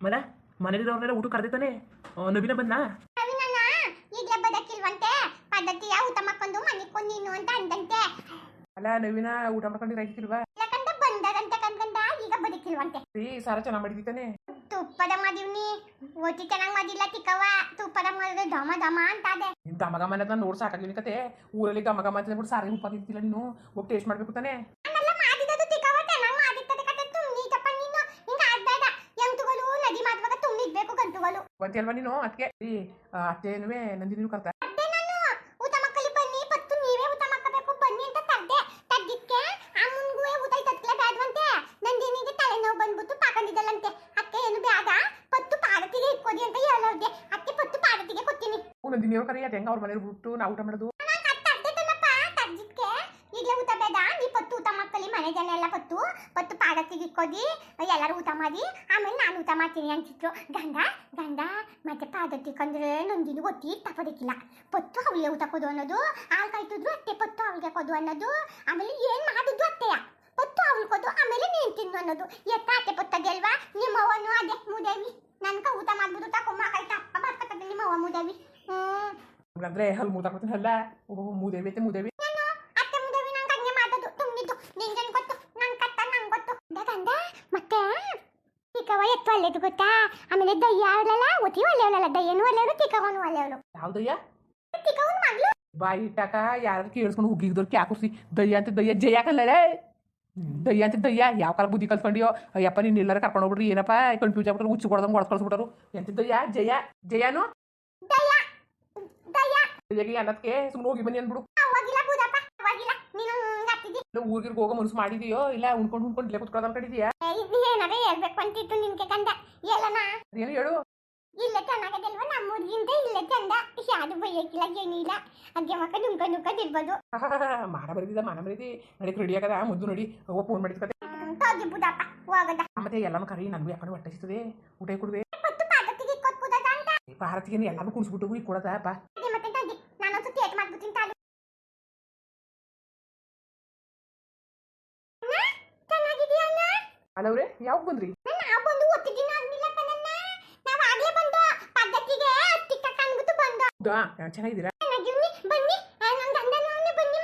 ಮನ ಮನೇಲಿರೋರೆಲ್ಲ ಊಟ ನವೀನ ನವೀನಣ್ಣ ಈಗಲೇ ಬದಕಿಲ್ವಂತೆ? ಪದ್ಧತಿಯ ಊಟ ಮಾಡ್ಕೊಂಡು ಮನಿಕೊಂಡು ನೀನು ಅಂತ ಅಂದಂತೆ. ಅಲ್ಲ ನವೀನ ಊಟ ಮಾಡ್ಕೊಂಡು ರಾಕಿಲ್ವಾ ಯಾಕಂತ ಬಂದದಂತೆ ಕನ್ಕಂದ ಈಗ ಬದುಕಿಲ್ವಂತೆ. ರೀ ಸಾರ ಚೆನ್ನಾಗಿ ಮಾಡಿದ್ದಾನೆ ತುಪ್ಪದ ಮದಿವ್ನಿ ಒತ್ತಿ ಚೆನ್ನಾಗಿ ಮಾಡಿಲ್ಲ ತಿಕ್ಕವ ತುಪ್ಪದ ಘಮ ಅನ್ನೋದನ್ನ ನೋಡ್ ಸಾಕಾಗಿಲ್ಲ ಕತೆ. ಊರಲ್ಲಿ ಗಮ ಗಮ ಅಂತ ಬಿಟ್ಟು ಸಾರಿಗೆ ಉಪ್ಪಾಗಿರ್ತಿಲ್ಲ ನೀನು? ಹೋಗಿ ಟೇಸ್ಟ್ ಮಾಡ್ಬೇಕು ತಾನೆ ನಾನೆಲ್ಲ ಮಾಡಿದ್ದು ತಿಕ್ಕವ ಚೆನ್ನಾಗಿ ಮಾಡಿರ್ತದೆ ಕತೆ ತುಂಬಿ ಚಪ್ಪ ನೀನು ಹಿಂಗ ಆಡ್ಬೇಡ ಎಂಟುಗಳು ನದಿ ಮಾಡುವಾಗ ತುಂಬಿಡ್ಬೇಕು ಗಂಟುಗಳು ಗೊತ್ತಿ ಅಲ್ವಾ ನೀನು ಅದಕ್ಕೆ ರೀ ಅತ್ತೇನುವೆ ನಂದಿನೂ ಕರ್ತ ಅದೇ ನಾನು ಊಟ ಮಕ್ಕಳಿ ಬನ್ನಿ ಪತ್ತು ನೀವೇ ಊಟ ಮಾಡ್ಕೋಬೇಕು ಬನ್ನಿ ಅಂತ ತರ್ದೆ ತಗ್ಗಿಕ್ಕೆ ಅಮ್ಮನ್ಗೂ ಊಟ ತತ್ಲೆ ಬೇಡವಂತೆ ನಂದಿನಿಗೆ ತಲೆನೋವು ಬಂದ್ಬಿಟ್ಟು ಪಾಕೊಂಡಿದ್ದಲ್ಲಂತೆ ಅಕ್ಕೆ ಏನು ಬೇಡ ಪತ್ತು ಪಾರತಿಗೆ ಇಕ್ಕೋದಿ ಅಂತ ನೀನು ಅದಕ್ಕೆ ಪತ್ತು ಪಾರತಿಗೆ ನಂದಿನೂ ನಂದಿನಿ ಅವ್ರ ಕರಿ ಅದು ಹೆಂಗ ಅವ್ರ ಮನೇಲಿ ಬಿಟ್ಟು ನಾವು ಊಟ ಮಾಡೋದು? ಈಗಲೇ ಊಟ ಬೇಡ ನೀ ಪತ್ತು ಊಟ ಮಕ್ಕಳಿ ಮನೆ ಜನ ಎಲ್ಲ ಪತ್ತು. ಇಕ್ಕೋದಿ ಎಲ್ಲರೂ ಊಟ ಮಾಡಿ, ಆಮೇಲೆ ನಾನು ಊಟ ಮಾಡ್ತೀನಿ ಅಂತಿದ್ರು. ಗಂಡ ಗಂಡ, ಮತ್ತೆ ಪಾದತಿ ಕಂದ್ರೆ ನಂದಿನಿ ಗೊತ್ತಿ ತಪ್ಪದಕ್ಕಿಲ್ಲ. ಪತ್ತು ಅವಳಿಗೆ ಊಟ ಕೊಡು ಅನ್ನೋದು, ಹಾಲು ಕಾಯ್ತಿದ್ರು ಅತ್ತೆ ಪತ್ತು ಅವಳಿಗೆ ಕೊಡು ಅನ್ನೋದು, ಆಮೇಲೆ ಏನು ಮಾಡಿದ್ದು ಅತ್ತೆಯ? ಪತ್ತು ಅವಳು ಕೊಡು, ಆಮೇಲೆ ನೀನ್ ತಿನ್ನು ಅನ್ನೋದು. ಎತ್ತ ಅತ್ತೆ ಪತ್ತದೆ ಅಲ್ವಾ? ನಿಮ್ಮವನು ಅದೇ ಮುದೇವಿ. ನನ್ಕ ಊಟ ಮಾಡ್ಬಿಟ್ಟು ತಕೊಂಬ ಕೈ, ತಪ್ಪ ಬರ್ಕತ್ತದೆ ನಿಮ್ಮವ ಮುದೇವಿ. ಹ್ಮ್. ಅಂದ್ರೆ ಹಲ್ಲು ಮುರ್ದಾಕೊತೀನಿ ಅಲ್ಲ ಮೂದೇವಿ ಐತೆ ಮೂದೇವಿ ನಾನು ಅತ್ತೆ ಮುದೇವಿ ನಂಗೆ ಹಂಗೆ ಮಾಡೋದು ತುಂಬಿದ್ದು ನಿಂಗೇನು ಗೊತ್ತು ನಂಗೆ ಕತ್ತ ನಂಗೆ ಗೊತ್ತು ಗಂಡ ಮತ್ತೆ ಎತ್ತು ಒಳ್ಳೇದು ಗೊತ್ತಾ? ಆಮೇಲೆ ದಯ್ಯ ಅವಳಲ್ಲ ಒತ್ತಿ ಒಳ್ಳೆಯವಳಲ್ಲ ದಯ್ಯನು ಒಳ್ಳೆಯವಳು ತಿಕ್ಕವನು ಒಳ್ಳೆಯವಳು ಯಾವ್ದಯ್ಯ ತಿಕ್ಕವನು ಮಗಳು. ಬಾಯಿ ಇಟ್ಟಾಕ ಯಾರು ಕೇಳಿಸ್ಕೊಂಡು ಹುಗ್ಗಿದ್ರು ಕ್ಯಾಕುಸಿ ದಯ್ಯ ಅಂತ ದಯ್ಯ ಜಯ ರೇ ದಯ್ಯ ಅಂತ ದಯ್ಯ ಯಾವ ಕಾಲ ಬುದ್ಧಿ ಕಲ್ತ್ಕೊಂಡಿಯೋ ಅಯ್ಯಪ್ಪ ನೀನು ಎಲ್ಲಾರ ಕರ್ಕೊಂಡು ಹೋಗ್ಬಿಡ್ರಿ ಏನಪ್ಪ? ಕನ್ಫ್ಯೂಸ್ ಆಗ್ಬಿಟ್ರೆ ಹುಚ್ಚು ಕೊಡ್ದಂಗೆ ಹೊಡ್ಸ್ ಕಳ್ಸ್ಬಿಟ್ರು ಎಂತ ದಯ್ಯ? ಜಯ? ಜಯನು? ದಯ್ಯ. ದಯ್ಯ. ಜಯಗೆ ಅನ್ನದಕ್ಕೆ ಸುಮ್ಮನೆ ಹೋಗಿ ಬನ್ನಿ ಅಂದ್ಬಿಡು. ಹಂಗೆ ಹತ್ತಿದ್ದಿ ಊರಿಗೆ ಹೋಗೋ ಮನಸ್ಸು ಮಾಡಿದೀಯೋ? ಇಲ್ಲ ಉಣ್ಕೊಂಡು ಉಣ್ಕೊಂಡು ಇಲ್ಲೇ ಕುತ್ಕೊಳ್ಳೋದು ಅನ್ಕೊಂಡಿದ್ಯಾ ಇದು ಏನಾರ ಹೇಳ್ಬೇಕು ಅಂತಿತ್ತು ನಿನ್ಗೆ ಕಂದ ಹೇಳೋಣ ಏನು ಹೇಳು? ಇಲ್ಲ ಚೆನ್ನಾಗದಲ್ವ? ನಮ್ಮ ಊರಿಗಿಂತ ಇಲ್ಲೇ ಚಂದ. ಯಾರು ಬೈಯಕ್ಕಿಲ್ಲ ಏನಿಲ್ಲ. ಅಗ್ಗೆ ಮಕ್ಕ ನುಂಕ ಇರ್ಬೋದು ಮಾಡ ಬರೀದಿದ್ದ ಮಾನ ಬರೀದಿ ನಡೀಕ್ ರೆಡಿ ಆಗದ? ಮುದ್ದು ನೋಡಿ. ಹೋಗೋ ಫೋನ್ ಮಾಡಿದ್ಕತೆ. ತೋಗಿ ಬುದಪ್ಪ ಹೋಗದ. ಮತ್ತೆ ಎಲ್ಲಾನು ಕರಿ ನನಗೂ ಯಾಕಡೆ ಹೊಟ್ಟೆ ಸಿಗ್ತದೆ ಊಟ ಕೊಡುವೆ ಭಾರತಿಗೆ ಎಲ್ಲಾನು ಕುಣಿಸ್ಬಿಟ್ಟು ಕೊಡದಪ್ಪ ನನ್ ಯಾವ ಬಂದ್ರಿ?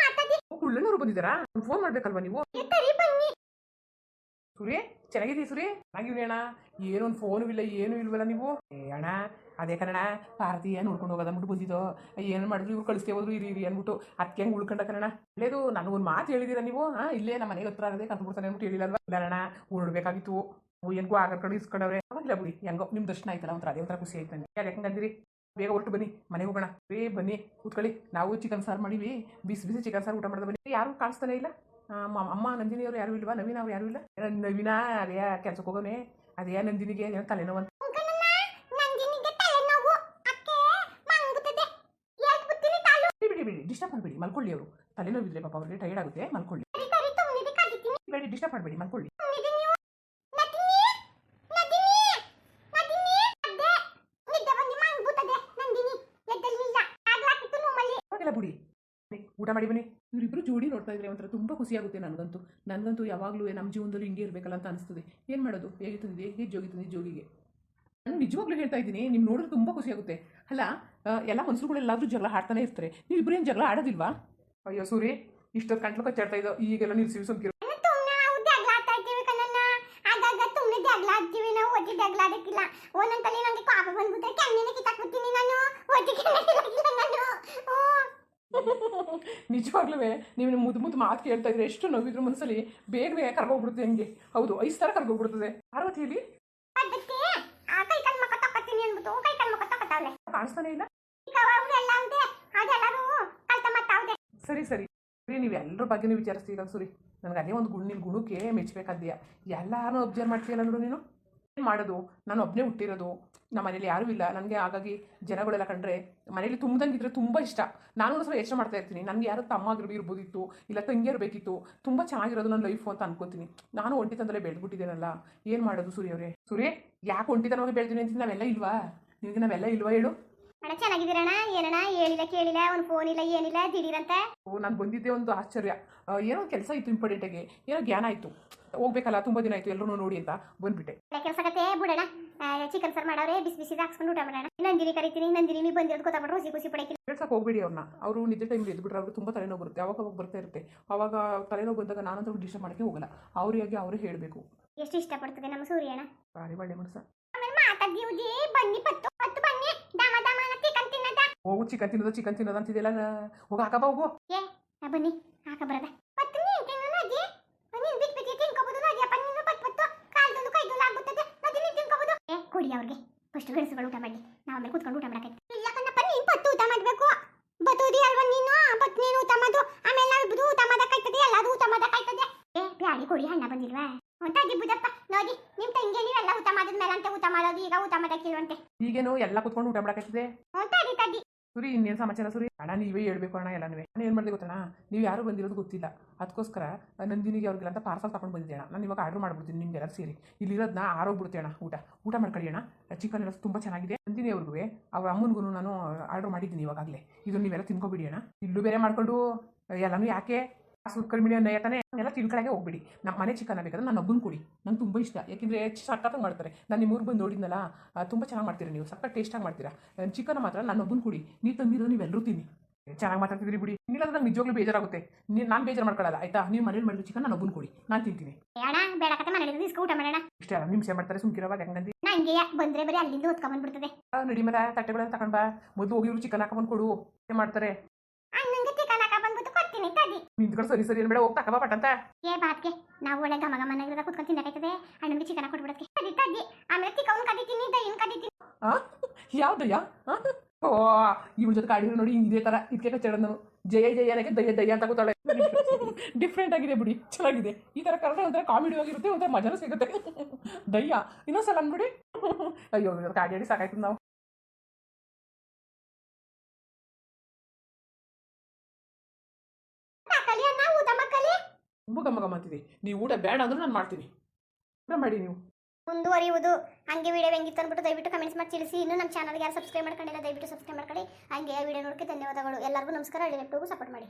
ಮಾತಾಡಿ. ಕುಳ್ಳನವರು ಬಂದಿದ್ದಾರಾ? ಫೋನ್ ಮಾಡ್ಬೇಕಲ್ವಾ ನೀವು? ಸುರಿ ಚೆನ್ನಾಗಿದ್ದೀವಿ ಸುರಿ ಚೆನ್ನಾಗಿವ್ರಿ ಅಣ್ಣ. ಏನೊಂದು ಫೋನು ಇಲ್ಲ ಏನೂ ಇಲ್ವಲ್ಲ ನೀವು? ಏ ಅಣ್ಣ ಅದೇ ಕನ್ನಡ ಭಾರತೀಯ ಉಳ್ಕೊಂಡು ಹೋಗೋದ ಅಂದ್ಬಿಟ್ಟು ಬಂದಿದ್ದೋ, ಏನು ಮಾಡಿದ್ರು ಇವ್ರು ಕಳಿಸ್ತೇ ಹೋದ್ರು, ಇರಿ ಇರಿ ಅಂದ್ಬಿಟ್ಟು ಅದಕ್ಕೆ ಹೆಂಗೆ ಉಳ್ಕೊಂಡ ಕನ್ನಡ ಒಳ್ಳೇದು ಒಂದು ಮಾತು ಹೇಳಿದಿರ ನೀವು? ಹಾಂ, ಇಲ್ಲೇ ನಮ್ಮ ಮನೆಗೆ ಹತ್ರ ಆಗದೆ ಕಂಡುಬಿಡ್ತಾನೆ ಅಂದ್ಬಿಟ್ಟು ಹೇಳಿಲ್ಲಲ್ವಾ ಇಲ್ಲ ಅಣ್ಣ ಉಳ್ಬೇಕಾಗಿತ್ತು ಏನ್ಗೂ ಆಗರ್ ಕಡೆ ಇಸ್ಕೊಂಡವ್ರೆ. ಇಲ್ಲ ಬಿಡಿ, ಹೆಂಗೋ ನಿಮ್ಮ ದರ್ಶನ ಆಯ್ತಲ್ಲ, ಒಂಥರ ಅದೇ ಒಂಥರ ಖುಷಿ ಆಯ್ತು ನನಗೆ ಯಾರು ಹೆಂಗೆ ಅಂದಿರಿ ಬೇಗ ಹೊರಟು ಬನ್ನಿ, ಮನೆಗೆ ಹೋಗೋಣ. ಬೇ ಬನ್ನಿ, ಕೂತ್ಕೊಳ್ಳಿ. ನಾವು ಚಿಕನ್ ಸಾರು ಮಾಡಿವಿ. ಬಿಸಿ ಬಿಸಿ ಚಿಕನ್ ಸಾರು ಊಟ ಮಾಡಿದ ಬನ್ನಿ. ಯಾರು ಕಾಣಿಸ್ತಾನೆ ಇಲ್ಲ. ಅಮ್ಮ ನಂದಿನಿ ಅವರು ಯಾರು ಇಲ್ವಾ? ನವೀನ ಅವ್ರು ಯಾರು ಇಲ್ಲ? ನವೀನ, ಅದೇ ಕೆಲಸಕ್ಕೆ ಹೋಗೋನೆ ಅದೇ ನಂದಿನಿಗೆ ಏನೋ ತಲೆನೋವು ತಾಳು ಬಿಡಿ ಬಿಡಿ ಬಿಡಿ ಡಿಸ್ಟರ್ಬ್ ಮಾಡಬೇಡಿ ಮಲ್ಕೊಳ್ಳಿ ಅವರು. ತಲೆನೋವಿದ್ರೆ ಪಾಪ ಅವ್ರಿಗೆ ಟೈರ್ಡ್ ಆಗುತ್ತೆ ಮಲ್ಕೊಳ್ಳಿ. ಬೇಡಿ ಡಿಸ್ಟರ್ಬ್ ಮಾಡಬೇಡಿ ಮಲ್ಕೊಳ್ಳಿ. ಬಿಡಿ. ಊಟ ಮಾಡಿ ಬನ್ನಿ. ಇವರಿಬ್ರು ಜೋಡಿ ನೋಡ್ತಾ ಇದ್ರೆ ಒಂಥರ ತುಂಬಾ ಖುಷಿ ಆಗುತ್ತೆ ನನಗಂತೂ. ನನಗಂತೂ ಯಾವಾಗಲೂ ನಮ್ಮ ಜೀವನದಲ್ಲಿ ಹಿಂಗೆ ಇರಬೇಕಲ್ಲ ಅಂತ ಅನಿಸ್ತದೆ. ಏನು ಮಾಡೋದು? ಹೇಗೆ ತಂದಿದೆ ಹೇಗೆ ಜೋಗಿ ತಂದಿದೆ ಜೋಗಿಗೆ? ನಾನು ನಿಜವಾಗ್ಲೂ ಹೇಳ್ತಾ ಇದ್ದೀನಿ ನಿಮ್ ನೋಡಿದ್ರೆ ತುಂಬಾ ಖುಷಿ ಆಗುತ್ತೆ. ಅಲ್ಲ ಎಲ್ಲ ಮನುಷ್ಯರುಗಳೆಲ್ಲಾದ್ರೂ ಜಗಳ ಆಡ್ತಾನೆ ಇರ್ತಾರೆ. ನೀವು ಇಬ್ಬರು ಏನು ಜಗಳ ಆಡೋದಿಲ್ವಾ? ಅಯ್ಯೋ ಸೂರಿ ಇಷ್ಟೊತ್ತು ಕಂಟ್ಲು ಕಚ್ಚಾಡ್ತಾ ಇದ್ದೋ. ಈಗೆಲ್ಲ ಸುಮ್ಕಿರೋ. ನಾವು ನಾನು. ಕೆನ್ನಿಲ್ಲ ನಾನು. ನಿಜವಾಗ್ಲೂ ನೀವು ಮುದ್ದು ಮುದ್ದು ಮಾತು ಕೇಳ್ತಾ ಇದ್ರೆ ಎಷ್ಟು ನೋವಿದ್ರು ಮನಸ್ಸಲ್ಲಿ ಬೇಗ ಬೇಗ ಕರ್ಗೋಗ್ಬಿಡುತ್ತೆ ಹೆಂಗೆ. ಹೌದು ಐದು ಥರ ಕರ್ಗೋಗ್ಬಿಡ್ತದೆ ಪಾರ್ವತಿಯಲ್ಲಿ ಕಾಣಿಸ್ತಾನೆ ಆ ಕೈ ಕಾಲ್ ಮಕ್ಕ ತಕೊತೀನಿ ಅಂದ್ಬಿಟ್ಟು ಕೈ ಕಾಲ್ ಮಕ್ಕ ತಕೊತಾವ್ಲೆ ಕಾಣಿಸ್ತಾನೆ ಇಲ್ಲ ಅವರೆಲ್ಲ ಅಂತೆ ಅದೆಲ್ಲರೂ ಕಲ್ತ ಮತ್ತಾವ್ದೆ ಸರಿ ಸರಿ. ಸರಿ, ನೀವು ಎಲ್ಲರ ಬಗ್ಗೆನೂ ವಿಚಾರಿಸ್ತೀರ? ಸುರಿ. ನನಗೆ ಅದೇ ಒಂದು ಗುಣ ನಿನ್ನ ಗುಣಕ್ಕೆ ಮೆಚ್ಚಬೇಕಾದ್ಯಾ ಎಲ್ಲಾರು ಅಬ್ಸರ್ವ್ ಮಾಡ್ತೀಯಲ್ಲ ನೋಡು ನೀನು? ಏನು ಮಾಡೋದು? ನಾನು ಒಬ್ಬನೇ ಹುಟ್ಟಿರೋದು. ನಮ್ಮ ಮನೇಲಿ ಯಾರೂ ಇಲ್ಲ. ನನಗೆ ಹಾಗಾಗಿ ಜನಗಳೆಲ್ಲ ಕಂಡ್ರೆ ಮನೇಲಿ ತುಂಬ್ದಂಗಿದ್ರೆ ತುಂಬ ಇಷ್ಟ. ನಾನು ಸ್ವಲ್ಪ ಯೋಚನೆ ಮಾಡ್ತಾ ಇರ್ತೀನಿ. ನನಗೆ ಯಾರು ತಮ್ಮ ಇರ್ಬೋದಿತ್ತು ಇಲ್ಲ ತಂಗಿ ಇರಬೇಕಿತ್ತು. ತುಂಬ ಚೆನ್ನಾಗಿರೋದು ನನ್ನ ಲೈಫು ಅಂತ ಅನ್ಕೋತೀನಿ. ನಾನು ಒಂಟಿತನದಲ್ಲೇ ಬೆಳೆದ್ಬಿಟ್ಟಿದ್ದೇನಲ್ಲ. ಏನು ಮಾಡೋದು ಸೂರ್ಯ ಅವರೇ? ಸೂರ್ಯ ಯಾಕೆ ಒಂಟಿತನವಾಗಿ ಬೆಳೆದಿನಿ ಅಂತ ನಾವೆಲ್ಲ ಇಲ್ವಾ? ನಿನಗೆ ನಾವೆಲ್ಲ ಇಲ್ವಾ ಹೇಳು? ಅಣ್ಣ ಚೆನ್ನಾಗಿದ್ದೀರಣ್ಣ? ಏನಣ್ಣ? ಹೇಳಿಲ್ಲ ಕೇಳಿಲ್ಲ ಒಂದು ಫೋನ್ ಇಲ್ಲ ಏನಿಲ್ಲ ದಿಢೀರಂತೆ. ಓ ನಾನು ಬಂದಿದ್ದೆ ಒಂದು ಆಶ್ಚರ್ಯ. ಆ, ಏನೋ ಕೆಲಸ ಇತ್ತು ಇಂಪಾರ್ಟೆಂಟಾಗಿ ಏನೋ ಜ್ಞಾನ ಆಯಿತು. ಹೋಗ್ಬೇಕಲ್ಲ ತುಂಬ ದಿನ ಆಯಿತು ಎಲ್ಲರೂ ನೋಡಿ ಅಂತ ಬಂದ್ಬಿಟ್ಟೆ. ಕೆಲಸ ಕತೆ ಬಿಡೋಣ ಚಿಕನ್ ಸರ್ ಮಾಡವ್ರೆ ಬಿಸಿ ಬಿಸಿ ಹಾಕ್ಸ್ಕೊಂಡು ಊಟ ಮಾಡೋಣ. ನಂದಿನಿ ಕರಿತೀನಿ ನಂದಿನಿ ನೀವು ಬಂದಿರೋದು ಗೊತ್ತಾಗ್ಬಿಟ್ರೆ ಖುಷಿ ಖುಷಿ ಪಡಕ್ಕೆ ಕೆಲಸಕ್ಕೆ ಹೋಗ್ಬೇಡಿ ಅವ್ರನ್ನ ಅವರು ನಿದ್ದೆ ಟೈಮ್ ಎದ್ಬಿಟ್ರೆ ಅವ್ರಿಗೆ ತುಂಬ ತಲೆನೋವು ಬರುತ್ತೆ. ಅವಾಗ ಅವಾಗ ಬರ್ತಾ ಇರುತ್ತೆ. ಅವಾಗ ತಲೆನೋವು ಬಂದಾಗ ನಾನಂತೂ ಡಿಸ್ಟರ್ಬ್ ಮಾಡಕ್ಕೆ ಹೋಗಲ್ಲ. ಅವರಿಗಾಗಿ ಅವರು ಹೇಳಬೇಕು. ಎಷ್ಟು ಇಷ್ಟಪಡ್ತದೆ ನಮ್ಮ ಸೂರ್ಯಣ್ಣ ಬಾರಿ ಒಳ್ಳೆ ಮನಸ್ಸ. ಆಮೇಲೆ ಮಾತಾಡ್ದಿವ್ದಿ ಬನ್ನಿ ಪತ್ತು ಪತ್ತು ಬನ್ನಿ. ದಮ ದಮ ಹೋಗು ಚಿಕನ್ ತಿನ್ನೋದು ಚಿಕನ್ ತಿನ್ನೋದು ಅಂತಿದೆಯಲ್ಲ ಹೋಗ ಹಾಕಪ್ಪ ಹೋಗು. ಏ ಬನ್ನಿ ಹಾಕ ಬರದ? ಪತ್ನಿ ನೀನ್ ತಿನ್ನು ಅಜ್ಜಿ? ನೀನ್ ಬಿಟ್ಟು ಬಿಟ್ಟು ತಿನ್ಕೋಬಹುದು ಅಜ್ಜಿ? ಅಪ್ಪ ನೀನು ಪತ್ತು ಪತ್ತು ಕಾಲ್ದೊಂದು ಕೈದೊಂದು ಆಗ್ಬಿಡ್ತದೆ ಅಜ್ಜಿ ನೀನ್ ತಿನ್ಕೋಬಹುದು ಏ ಕೊಡಿ ಅವ್ರಿಗೆ. ಫಸ್ಟ್ ಗಣಸುಗಳು ಊಟ ಮಾಡಿ. ನಾವು ಆಮೇಲೆ ಕೂತ್ಕೊಂಡು ಊಟ ಮಾಡಕ್ಕೆ ಇಲ್ಲ ಕಣ್ಣಪ್ಪ ನೀನು ಪತ್ತು ಊಟ ಮಾಡಬೇಕು. ಬತ್ತೋದಿ ಅಲ್ವಾ ನೀನು? ಪತ್ತು ನೀನು ಊಟ ಮಾಡು. ಆಮೇಲೆ ನಾವಿಬ್ರು ಊಟ ಮಾಡಕ್ಕಾಯ್ತದೆ ಎಲ್ಲಾರು ಊಟ ಮಾಡಕ್ಕಾಯ್ತದೆ ಏ ಬ್ಯಾಡಿ ಕೊಡಿ ಹಣ್ಣ ಬಂದಿಲ್ವಾ? ಅಂತ ಅಜ್ಜಿ ಬುದಪ್ಪ ನೋಡಿ ನಿಮ್ಮ ತಂಗಿ ಎಲ್ಲ ಊಟ ಮಾಡಿದ್ಮೇಲೆ ಅಂತ ಊಟ ಮಾಡೋದು ಈಗ ಊಟ ಮಾಡಕ್ಕಿಲ್ವಂತೆ ಈಗೇನು ಎಲ್ಲ ಕುತ್ಕೊಂಡು ಊಟ ಮಾಡಕ್ಕಾಗ್ತದೆ ಅಂತ ಅಡಿ ತಡ್ಡಿ ಸುರಿ, ಇನ್ನೇನು ಸಮಾಚಾರ ಸುರಿ? ಅಣ್ಣ, ನೀವೇ ಹೇಳ್ಬೇಕು ಅಣ್ಣ ಎಲ್ಲ ನಾನು ಏನು ಮಾಡಿದೆ ಗೊತ್ತಣ್ಣ? ನೀವು ಯಾರು ಬಂದಿರೋದು ಗೊತ್ತಿಲ್ಲ. ಅದಕ್ಕೋಸ್ಕರ ನಂದಿನಿಗೆ ಅವ್ರಿಗೆಲ್ಲ ಅಂತ ಪಾರ್ಸಲ್ ತಗೊಂಡು ಬಂದಿದ್ದೆ ಅಣ್ಣ. ನಾನು ಇವಾಗ ಆರ್ಡರ್ ಮಾಡ್ಬಿಡ್ತೀನಿ ನಿಮಗೆಲ್ಲ ಸೇರಿ. ಇಲ್ಲಿರೋದನ್ನ ಆರೋಗ್ಬಿಡುತ್ತೆ ಅಣ್ಣ, ಊಟ. ಊಟ ಮಾಡ್ಕೊಳ್ಳಿ ಅಣ್ಣ. ಚಿಕನ್ ಎಲ್ಲ ತುಂಬ ಚೆನ್ನಾಗಿದೆ. ನಂದಿನಿ ಅವ್ರಿಗೂ ಅವ್ರ ಅಮ್ಮನಿಗೂ ನಾನು ಆರ್ಡರ್ ಮಾಡಿದ್ದೀನಿ ಇವಾಗಲೇ ಇದು ನೀವೆಲ್ಲ ತಿನ್ಕೊಬಿಡಿ ಅಣ್ಣ. ಇಲ್ಲೂ ಬೇರೆ ಮಾಡ್ಕೊಂಡು, ಎಲ್ಲನೂ ಯಾಕೆ? ಸುತ್ತ ಕಡಿಮೆ ತಾನೇ ಎಲ್ಲ ತಿಳ್ಕೊಳಗೆ ಹೋಗ್ಬಿಡಿ. ನಮ್ಮ ಮನೆ ಚಿಕನ್ ಬೇಕಾದ್ರೆ ನಾನು ಒಬ್ಬನ ಕೊಡಿ. ನಂಗೆ ತುಂಬ ಇಷ್ಟ. ಯಾಕೆಂದರೆ ಸಕ್ಕತ್ತಾಗಿ ಮಾಡ್ತಾರೆ. ನಾನು ನಿಮ್ಮ ಊರು ಬಂದು ನೋಡಿದ್ನಲ್ಲ ತುಂಬ ಚೆನ್ನಾಗಿ ಮಾಡ್ತೀರಾ ನೀವು. ಸಖತ್ ಟೇಸ್ಟಾಗಿ ಮಾಡ್ತೀರಾ. ಚಿಕನ್ ಮಾತ್ರ ನಾನು ಒಬ್ಬನ ಕೊಡಿ. ನೀವು ತಂದಿರೋ ನೀವೆಲ್ಲರೂ ತಿನ್ನಿ. ಚೆನ್ನಾಗಿ ಮಾತಾಡ್ತಿದ್ರಿ ಬಿಡಿ. ಇಲ್ಲ ನಂಗೆ ನಿಜವಾಗ್ಲೂ ಬೇಜಾರಾಗುತ್ತೆ. ನೀನು ನಾನು ಬೇಜಾರು ಮಾಡ್ಕೊಳ್ಳಲ್ಲ ಆಯ್ತಾ? ನೀವು ಮನೇಲಿ ಮಾಡಿದ್ರು ಚಿಕನ್ ನಾನು ಒಬ್ಬನ ಕೊಡಿ. ನಾನು ತಿಂತೀನಿ. ಇಷ್ಟ ಅಲ್ಲ ನಿಮಿಷ ಮಾಡ್ತಾರೆ ಸುಮ್ಕಿರೋವಾಗ ಹೆಂಗಂದಿ ನಂಗೆ ಬಂದ್ರೆ ಬರೀ ಅಲ್ಲಿಂದ ಹೊತ್ಕೊಂಡ್ಬಂದ್ಬಿಡ್ತದೆ ನಡಿ ಮರ ತಟ್ಟೆಗಳನ್ನ ತಗೊಂಡ್ ಬಾ. ಮೊದಲು ಹೋಗಿ ಇವ್ರು ಚಿಕನ್ ಹಾಕೊಂಡ್ ಕೊಡು. ಮಾಡ್ತಾರೆ ಅಣ್ಣಂಗೆ ಚಿಕನ್ ಹಾಕ ಬಂದ್ಬಿಟ್ಟು ಕೊಡ್ತೀನಿ ತಡಿ ನಿಂತ್ಕೊಂಡು ಸರಿ ಸರಿ ಅನ್ಬೇಡ ಹೋಗ್ತಾ ತಕಬಾ ಪಟ್ಟಂತ ಏ ಬಾತ್ಗೆ ನಾವು ಒಳ್ಳೆ ಗಮ ಗಮನ ಕುತ್ಕೊಂಡು ತಿನ್ನಕೈತದೆ. ಅಣ್ಣನಿಗೆ ಚಿಕನ ಕೊಟ್ಬಿಡಕ್ಕೆ ತಡಿ ತಡಿ ಆಮೇಲೆ ಚಿಕನ್ ಇನ್ ದೈನ್ ಏನು ಆ? ಯಾವ್ದಯ್ಯ ಆ? ಓ ಇವ್ರ ಜೊತೆ ಕಾಡಿದ್ರು ನೋಡಿ ಇದೇ ತರ ಇದಕ್ಕೆ ಕಚ್ಚಡ ನಾನು. ಜಯ ಜಯ ಅನ್ನಕ್ಕೆ ದಯ್ಯ ದಯ್ಯ ಅಂತ ಕೂತಾಳೆ. ಡಿಫ್ರೆಂಟ್ ಆಗಿದೆ ಬಿಡಿ ಚೆನ್ನಾಗಿದೆ. ಈ ತರ ಕನ್ನಡ ಒಂಥರ ಕಾಮಿಡಿ ಆಗಿರುತ್ತೆ ಒಂಥರ ಮಜಾನು ಸಿಗುತ್ತೆ. ದಯ್ಯ ಇನ್ನೊಂದ್ಸಲ ಅಂದ್ಬಿಡಿ ಅಯ್ಯೋ ಗಾಡಿ ಕಾಡಿ ಸಾಕಾಯ್ತು ನಾವು. ತುಂಬ ಅಂತಿದೆ ನೀವು ಊಟ ಬೇಡ ಅಂದ್ರೂ ನಾನು ಮಾಡ್ತೀನಿ. ಊಟ ಮಾಡಿ ನೀವು. ಮುಂದುವರಿಯುವುದು. ಹಂಗೆ ವಿಡಿಯೋ ಹೆಂಗಿತ್ತು ಅಂದ್ಬಿಟ್ಟು ದಯವಿಟ್ಟು ಕಮೆಂಟ್ಸ್ ಮಾಡಿ ತಿಳಿಸಿ. ಇನ್ನೂ ನಮ್ಮ ಚಾನಲ್ಗೆ ಯಾರು ಸಬ್ಸ್ಕ್ರೈಬ್ ಮಾಡ್ಕೊಂಡಿಲ್ಲ, ದಯವಿಟ್ಟು ಸಬ್ಸ್ಕ್ರೈಬ್ ಮಾಡ್ಕೊಳ್ಳಿ. ಹಂಗೆ ವಿಡಿಯೋ ನೋಡೋಕ್ಕೆ ಧನ್ಯವಾದಗಳು. ಎಲ್ಲರಿಗೂ ನಮಸ್ಕಾರ. ಹಳ್ಳಿ ಸಪೋರ್ಟ್ ಮಾಡಿ.